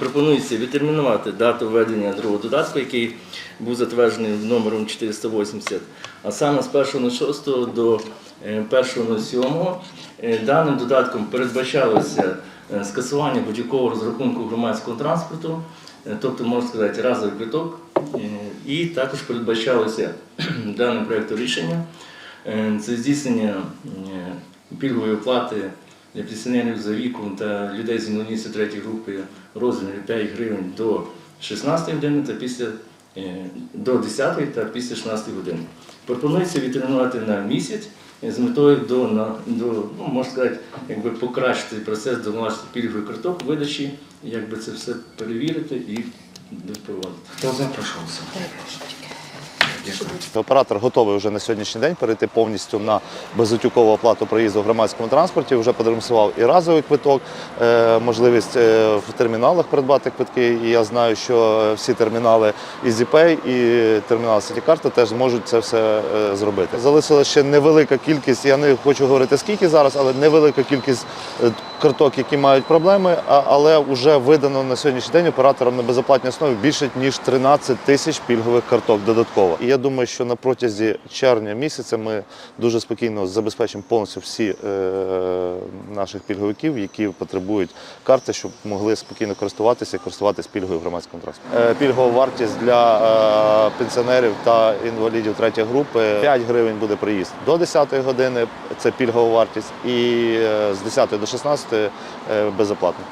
Пропонується відтермінувати дату введення другого додатку, який був затверджений номером 480, а саме з 1.06 до е, 1.07. Е, Даним додатком передбачалося е, скасування будь-якого розрахунку громадського транспорту, е, тобто, можна сказати, разовий квиток. Е, І також передбачалося даним проєктом рішення е, це здійснення е, пільгової оплати пенсіонерів за віком та людей з інвалідністю третьої групи в 5 гривень до 16 години та після е, до 10 та після 16 години. Пропонується відтермінувати на місяць е, з метою до, на, до ну, можна сказати, якби покращити процес до власних пільгових карток, видачі, якби це все перевірити і допроводити. Хто запрошувався? Оператор готовий вже на сьогоднішній день перейти повністю на безготівкову оплату проїзду в громадському транспорті. Вже продемонстрував і разовий квиток, е, можливість е, в терміналах придбати квитки. І я знаю, що всі термінали EasyPay і термінал Сітікарта теж зможуть це все е, зробити. Залишилася ще невелика кількість. Я не хочу говорити скільки зараз, але невелика кількість карток, які мають проблеми, але вже видано на сьогоднішній день операторам на безоплатній основі більше ніж 13 тисяч пільгових карток додатково. І я думаю, що на протязі червня місяця ми дуже спокійно забезпечимо повністю всі е, наших пільговиків, які потребують карти, щоб могли спокійно користуватися і користуватися пільгою в громадському транспорті. Е, пільгова вартість для е, пенсіонерів та інвалідів третьої групи 5 гривень буде проїзд до 10 години. Це пільгова вартість, і е, з 10 до 16 е, безоплатно.